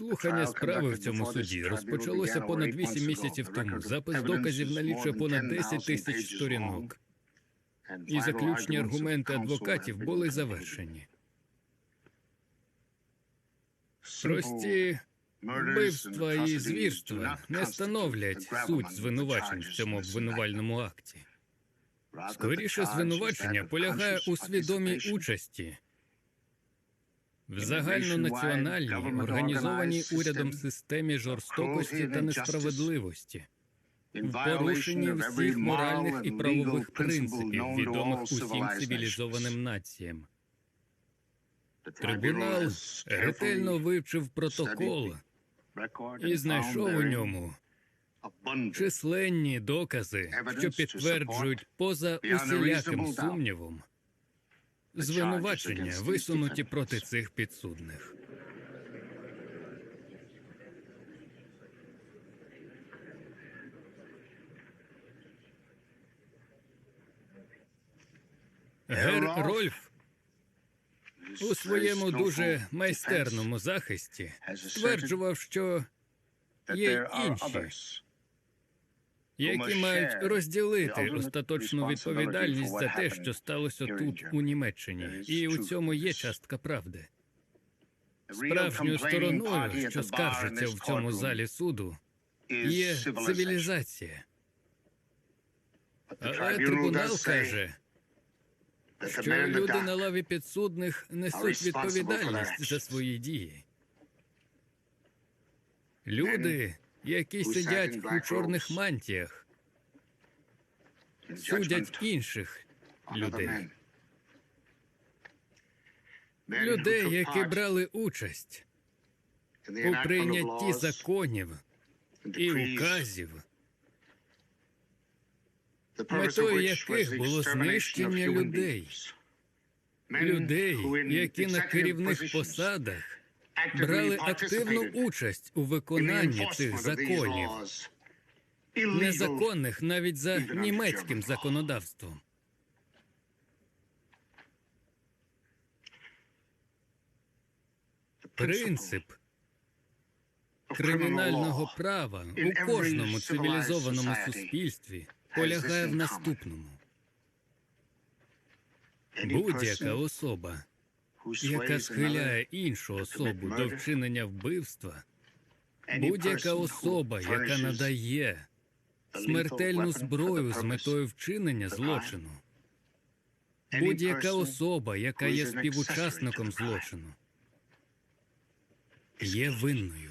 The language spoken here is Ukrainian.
Слухання справи в цьому суді розпочалося понад 8 місяців тому. Запис доказів налічує понад 10 тисяч сторінок, і заключні аргументи адвокатів були завершені. Прості вбивства і звірства не становлять суть звинувачень в цьому обвинувальному акті. Скоріше звинувачення полягає у свідомій участі в загальнонаціональній, організованій урядом системі жорстокості та несправедливості, в порушенні всіх моральних і правових принципів, відомих усім цивілізованим націям. Трибунал ретельно вивчив протокол і знайшов у ньому численні докази, що підтверджують поза усіляким сумнівом звинувачення, висунуті проти цих підсудних. Гер Рольф у своєму дуже майстерному захисті стверджував, що є інші, які мають розділити остаточну відповідальність за те, що сталося тут, у Німеччині, і у цьому є частка правди. Справжньою стороною, що скаржиться в цьому залі суду, є цивілізація. Але трибунал каже, що люди на лаві підсудних несуть відповідальність за свої дії. Люди, які сидять у чорних мантіях, судять інших людей. Людей, які брали участь у прийнятті законів і указів, метою яких було знищення людей, людей, які на керівних посадах брали активну участь у виконанні цих законів, незаконних навіть за німецьким законодавством. Принцип кримінального права у кожному цивілізованому суспільстві полягає в наступному. Будь-яка особа, яка схиляє іншу особу до вчинення вбивства, будь-яка особа, яка надає смертельну зброю з метою вчинення злочину, будь-яка особа, яка є співучасником злочину, є винною.